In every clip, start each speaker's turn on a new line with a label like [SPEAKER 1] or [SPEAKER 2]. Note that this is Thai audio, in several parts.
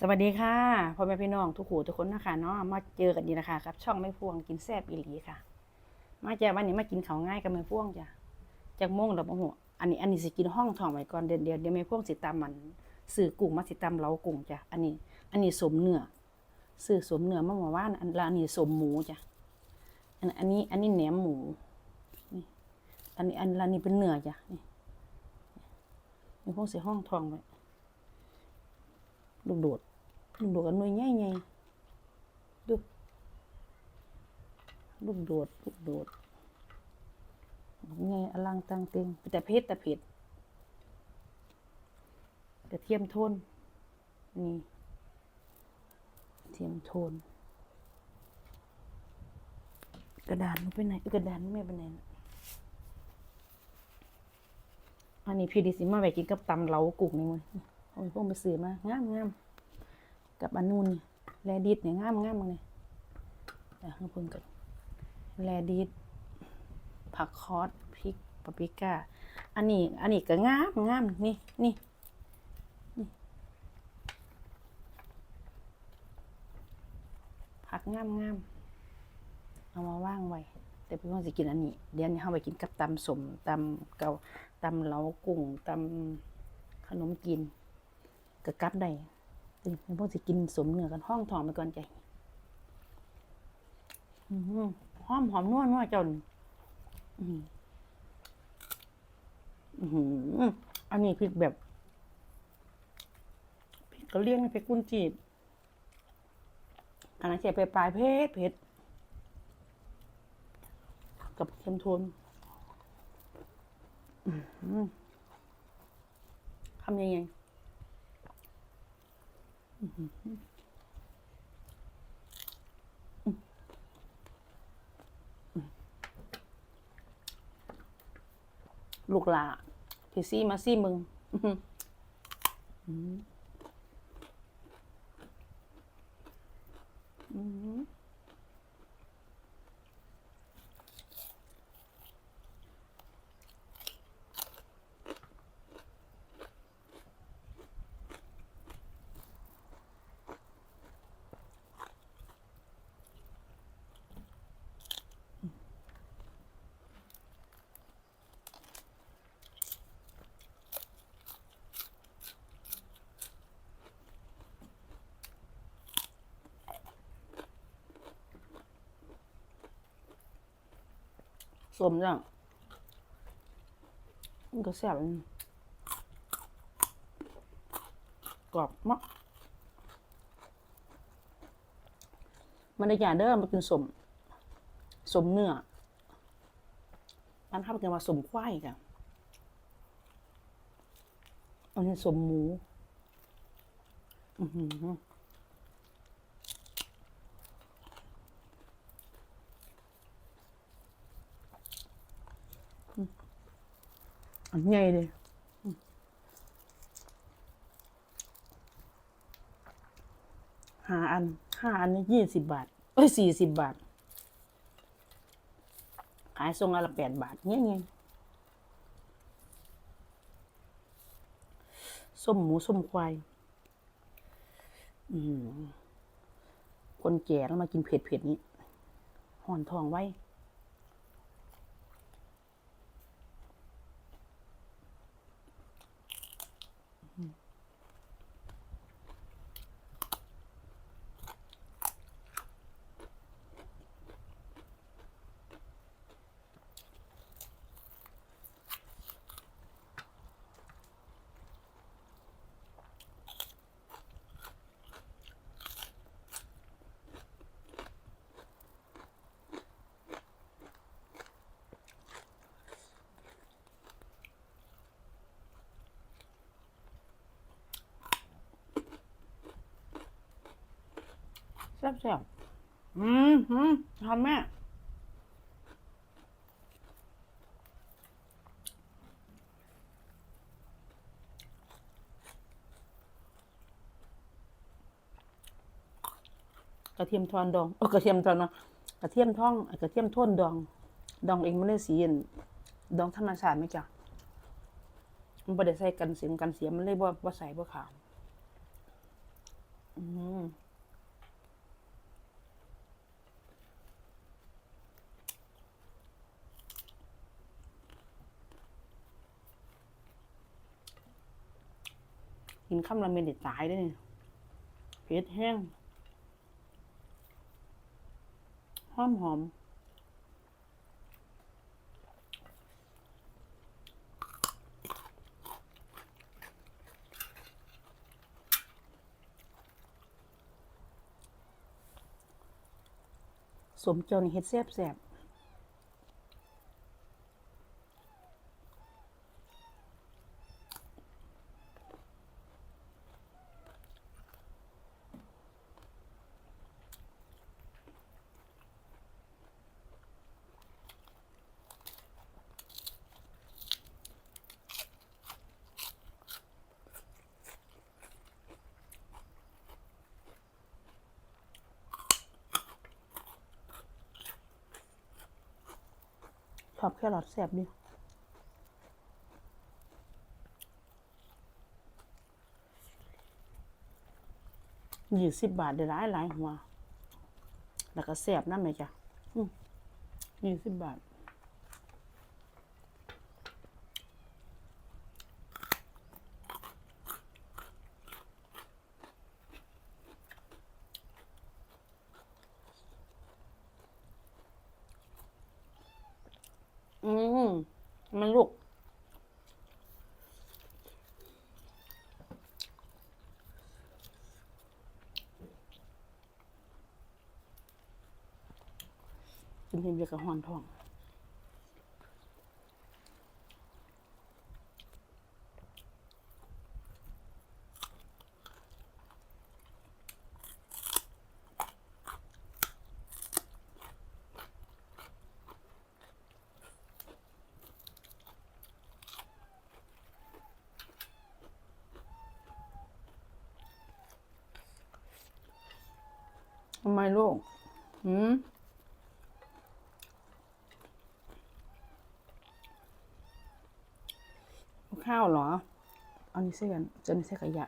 [SPEAKER 1] สวัสดีค่ะพ่อแม่พี่น้องทุกหูทุกคนนะคะเนาะมาเจอกันดีนะคะครับ ช่องไม่พวงกินแซ่บอีหลีค่ะ มาเจอวันนี้มากินข้าวง่ายกับไม่พวงจ้ะจากโมงแล้วบ่ฮู้อันนี้อันนี้สิกินห้องทองไว้ก่อนเดี๋ยวเดี๋ยวเดี๋ยวไม่พวงสิตามมันซื้อกุ้งมาสิตามเล้ากุ้งจ้ะอันนี้ อันนี้สมเนื้อซื้อสมเนื้อมาเมื่อวานอันละอันนี้สมหมูจ้ะอันอันนี้อันนี้แหนมหมูนี่อันนี้อันละนี้เป็นเนื้อจ้ะนี่ไม่พวงสิห้องทองไว้ ลูกโดดลูกโดดกันหน่วยใหญ่ใหญ่ดูลูกโดดลูกโดดไงอลังตังเต็งแต่เพชรแต่เผ็ดกระเทียมโทนนี่เทียมโทน กระดานมันไปไหนกระดานไม่ไปไหนอันนี้พี่ดิสิมาไว้กินกับตำเหลากุ้งนี่มั้ย โอ้ยพวกไปซื้อมางามงามกับอันนู้นแลดิดเนี่ยงามงามมึงเนี่ยเดี๋ยวเพิ่งกันแลดิดผักคอสพริกปาปริก้า อันนี้ อันนี้ก็งามงามนี่นี่ผักงามงามเอามาว่างไว้ แต่พี่ว่าสิกินอันนี้ เดี๋ยวนี้เอาไปกินกับตำสมตำเกาตำเหลากุ้งตำขนมกิน ก็กลับได้ตึงพวกสิกินสมเนื้อกันห้องทองไปก่อนใจหอมหอมนัวนัวเจ้านี่อื้อหืออื้อหืออันนี้พริกแบบพริกกะเลี่ยงพริกกุนจีดอันนั้นใส่ไปปลายเผ็ดเผ็ดกับเค็มโทนอือหือทำยังไง ลูกหลาพี่ซี่มาซี่มึง สมจังมันก็แซ่บกรอบมากมันได้ยาเด้อมากินสมสมเนื้อบ้านข้าเป็นว่าสมควายกันอันนี้สมหมู อือหือ ใหญ่เลยห้าอันห้าอันนี่ยี่สิบบาท เอ้ยสี่สิบบาท ขายทรงอันละแปดบาทเงี้ยไงส้มหมูส้มควายคนแก่แล้วมากินเผ็ดเผ็ดนี้ห่อนทองไว้ แซ่บแซ่บอืมอืมทำแม่กระเทียมทอนดองเออกระเทียมทอนนะกระเทียมท่องกระเทียมท่นดอง ดองเองไม่ได้สีอันดองธรรมชาติไหมจ๊ะมันไม่ได้ใส่กันเสียงกันเสียมันเลยว่าว่าใส่ว่าขาวอืม กินข้ามละเมนเด็ดตายได้เนี่ยเผ็ดแห้งหอมหอมสมเจ้านี่เฮ็ดแซ่บแซ่บ ชอบแค่รอทแซ่บดิยี่สิบบาทได้หลายหลายหัว แล้วก็แซ่บนั่นไหมจ้ะยี่สิบบาท อืมมันลูก กิน เพียงเดียวกับหอนทองทำไมลูกหืมเอา ข้าวเหรอ เอานี่เส่กันจะนี่ใส่ขยะ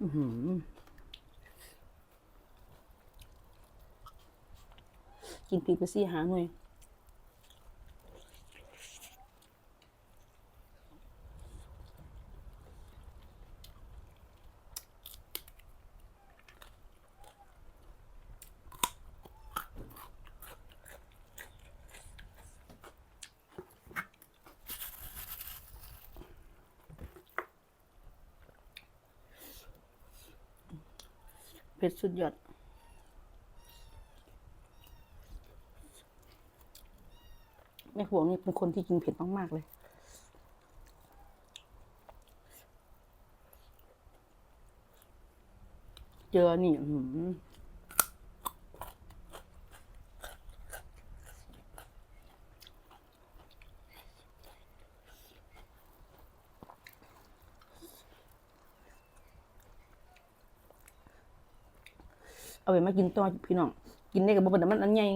[SPEAKER 1] กินปีกไปสี่หาหน่วย เผ็ดสุดยอดแม่ห่วงนี่เป็นคนที่กินเผ็ดมาก ๆ เลย เจอนี่อืม เอาไปมากินต่อพี่น้อง กินได้กับบ่เป็นมันอันใหญ่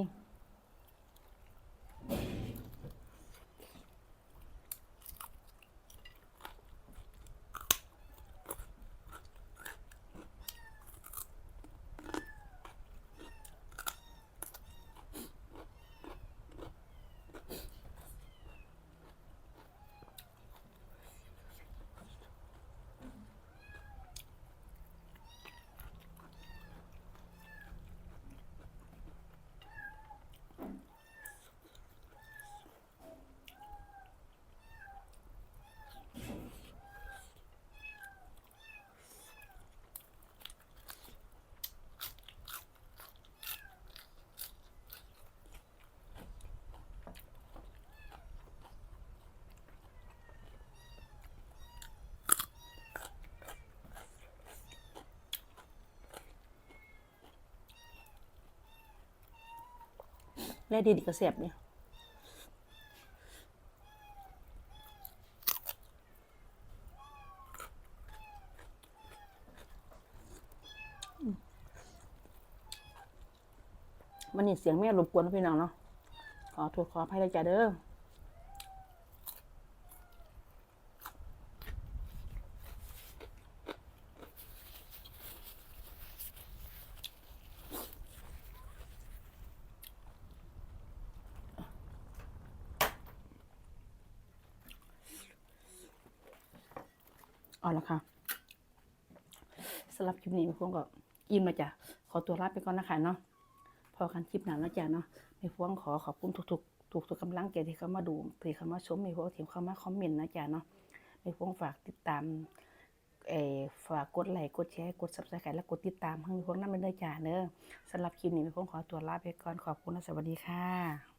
[SPEAKER 1] และดีดีก็แซ่บเนี่ยมันนี่เสียงแม่รบกวนพี่น้องเนาะขอโทษขออภัยเลยจ้ะเด้อ เอาละค่ะสำหรับคลิปนี้แม่พวงก็อิ่มแล้วจ้ะขอตัวลาไปก่อนนะคะเนาะพอกันคลิปหน้าแล้วจ้ะเนาะแม่พวงขอขอบคุณทุกๆทุกทุกๆกำลังใจที่เข้ามาดูที่เข้ามาชมแม่พวงที่เข้ามาคอมเมนต์นะจ้ะเนาะแม่พวงฝากติดตามเออฝากกดไลค์กดแชร์กดซับสไครต์และกดติดตามให้พวงนั่นเป็นเด้จ้ะเด้อสำหรับคลิปนี้แม่พวงขอตัวลาไปก่อนขอบคุณและสวัสดีค่ะ